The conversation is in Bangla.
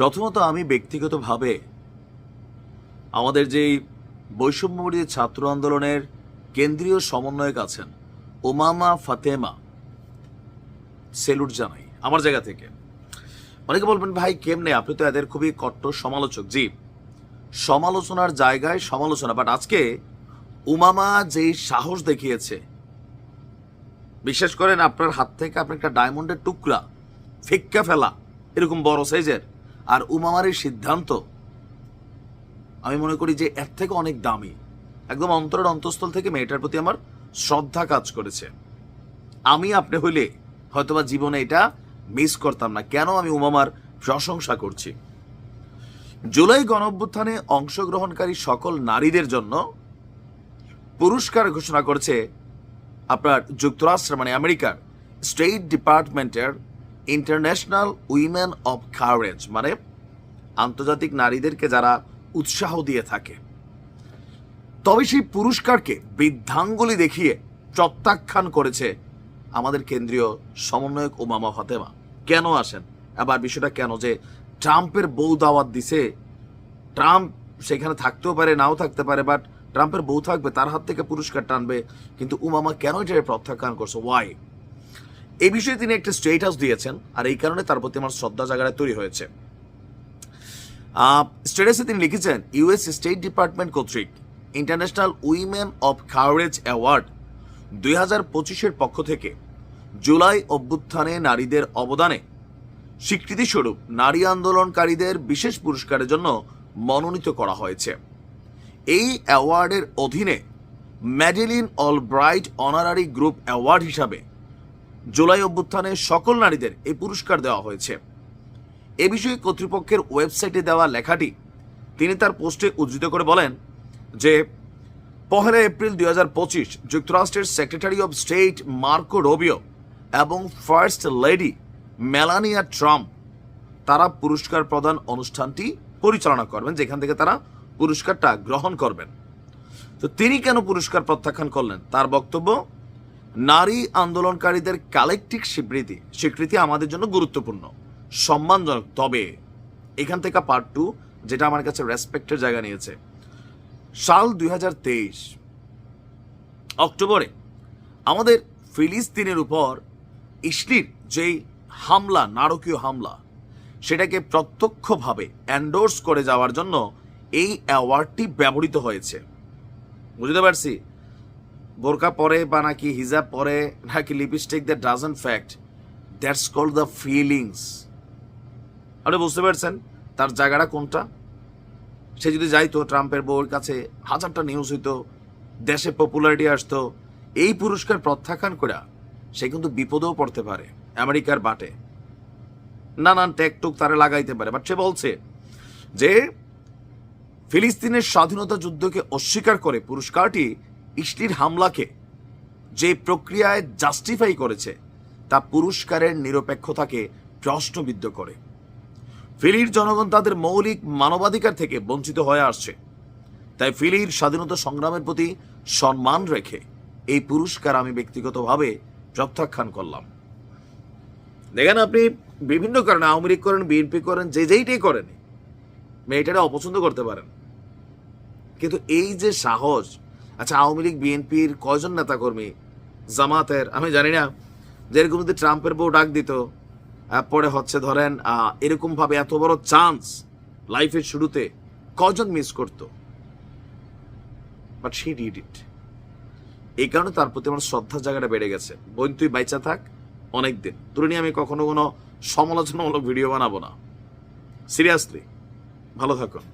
প্রথমত আমি ব্যক্তিগতভাবে আমাদের যেই বৈষম্যবিরোধী ছাত্র আন্দোলনের কেন্দ্রীয় সমন্বয়ক আছেন ওমামা ফাতেমা, সেলুট জানাই, আমার জায়গা থেকে। অনেকে বলবেন, ভাই, কেমনে? আপনি তো এদের খুবই কট্টর সমালোচক। জি, সমালোচনার জায়গায় সমালোচনা বাট আজকে উমামা যেই সাহস দেখিয়েছে বিশেষ করেন আপনার হাত থেকে আপনি একটা ডায়মন্ডের টুকরা, ফিক্কা ফেলা, এরকম বড় সাইজের আর উমামারের সিদ্ধান্ত, আমি মনে করি যে এর থেকে অনেক দামি। একদম অন্তরের অন্তঃস্থল থেকে মেয়েটার প্রতি আমার শ্রদ্ধা কাজ করেছে। আমি আপনি হইলে হয়তোবা জীবনে এটা মিস করতাম না। কেন আমি উমামার প্রশংসা করছি? জুলাই গণঅভ্যুত্থানে অংশগ্রহণকারী সকল নারীদের জন্য পুরস্কার ঘোষণা করেছে আপনার যুক্তরাষ্ট্র মানে আমেরিকার স্টেট ডিপার্টমেন্টের ইন্টারন্যাশনাল উইমেন অফ কারেজ মানে আন্তর্জাতিক নারীদেরকে যারা উৎসাহ দিয়ে থাকে। তবে সেই পুরস্কারকে বৃদ্ধাঙ্গুলি দেখিয়ে প্রত্যাখ্যান করেছে আমাদের কেন্দ্রীয় সমন্বয়ক ওমামা ফাতেমা। কেন আসেন? আবার বিষয়টা কেন যে ট্রাম্পের বউ দাওয়াত দিছে, ট্রাম্প সেখানে থাকতেও পারে, নাও থাকতে পারে বাট ট্রাম্পের বউ থাকবে, তার হাত থেকে পুরস্কার টানবে, কিন্তু উমামা কেন এটা প্রত্যাখ্যান করছে? ওয়াই এই বিষয়ে তিনি একটা স্টেটাস দিয়েছেন, আর এই কারণে তার প্রতি আমার শ্রদ্ধা জায়গাটা তৈরি হয়েছে। স্টেটাসে তিনি লিখেছেন ইউএস স্টেট ডিপার্টমেন্ট কর্তৃক international women of courage award দুই হাজার পঁচিশের পক্ষ থেকে জুলাই অভ্যুত্থানে নারীদের অবদানে স্বীকৃতিস্বরূপ নারী আন্দোলনকারীদের বিশেষ পুরস্কারের জন্য মনোনীত করা হয়েছে। এই অ্যাওয়ার্ডের অধীনে Madeleine Albright honorary group award হিসাবে জুলাই অভ্যুত্থানে সকল নারীদের এই পুরস্কার দেওয়া হয়েছে। এ বিষয়ে কর্তৃপক্ষের ওয়েবসাইটে দেওয়া লেখাটি তিনি তার পোস্টে উদ্ধৃত করে বলেন যে, পহেলা এপ্রিল দুই হাজার পঁচিশ যুক্তরাষ্ট্রের secretary of state Marco Rubio এবং ফার্স্ট লেডি মেলানিয়া ট্রাম্প, তারা পুরস্কার প্রদান অনুষ্ঠানটি পরিচালনা করবেন, যেখান থেকে তারা পুরস্কারটা গ্রহণ করবেন। তো তিনি কেন পুরস্কার প্রত্যাখ্যান করলেন? তার বক্তব্য নারী আন্দোলনকারীদের কালেকটিভ স্বীকৃতি স্বীকৃতি আমাদের জন্য গুরুত্বপূর্ণ, সম্মানজনক। তবে এখান থেকে পার্ট টু যেটা আমার কাছে রেসপেক্টের জায়গা নিয়েছে। সাল দুই হাজার তেইশ, অক্টোবরে আমাদের ফিলিস্তিনের উপর ইসলির যেই হামলা, নারকীয় হামলা, সেটাকে প্রত্যক্ষভাবে অ্যান্ডোর্স করে যাওয়ার জন্য এই অ্যাওয়ার্ডটি ব্যবহৃত হয়েছে। বুঝতে পারছি? বোরকা পরে বা নাকি হিজাব পরে, নাকি lipstick that doesn't fact that's called the feelings আপনি বুঝতে পারছেন? তার জায়গাটা কোনটা? সে যদি যাইতো ট্রাম্পের বউর কাছে, হাজারটা নিউজ হইতো, দেশে পপুলারিটি আসতো, এই পুরস্কার প্রত্যাখ্যান করে সে কিন্তু বিপদেও পড়তে পারে, আমেরিকার বাটে। নানান ট্যাকটুক তারা লাগাইতে পারে বাট সে বলছে যে, ফিলিস্তিনের স্বাধীনতা যুদ্ধকে অস্বীকার করে পুরস্কারটি ইসলির হামলাকে যে প্রক্রিয়ায় জাস্টিফাই করেছে, তা পুরস্কারের নিরপেক্ষতাকে প্রশ্নবিদ্ধ করে। ফিলির জনগণ তাদের মৌলিক মানবাধিকার থেকে বঞ্চিত হয়ে আসছে। তাই ফিলির স্বাধীনতা সংগ্রামের প্রতি সম্মান রেখে এই পুরস্কার আমি ব্যক্তিগতভাবে প্রত্যাখ্যান করলাম। দেখেন আপনি বিভিন্ন কারণে, আওয়ামী লীগ করেন, বিএনপি করেন, যে যেইটাই করেন, মেয়েটারা অপছন্দ করতে পারেন। কিন্তু এই যে সাহস আচ্ছা আওয়ামী লীগ, বিএনপির কয়জন নেতাকর্মী? জামাতের, আমি জানি না। যেরকম যদি ট্রাম্পের বউ ডাক দিত পরে হচ্ছে ধরেন এরকমভাবে এত বড় চান্স লাইফের শুরুতে কজন মিস করতো? বাট শি ডিড ইট এই কারণে তার প্রতি আমার শ্রদ্ধার জায়গাটা বেড়ে গেছে। বোন, তুই বাইচা থাক অনেক দিন তোর নিয়ে আমি কখনো কোনো সমালোচনামূলক ভিডিও বানাবো না। সিরিয়াসলি ভালো থাকুন।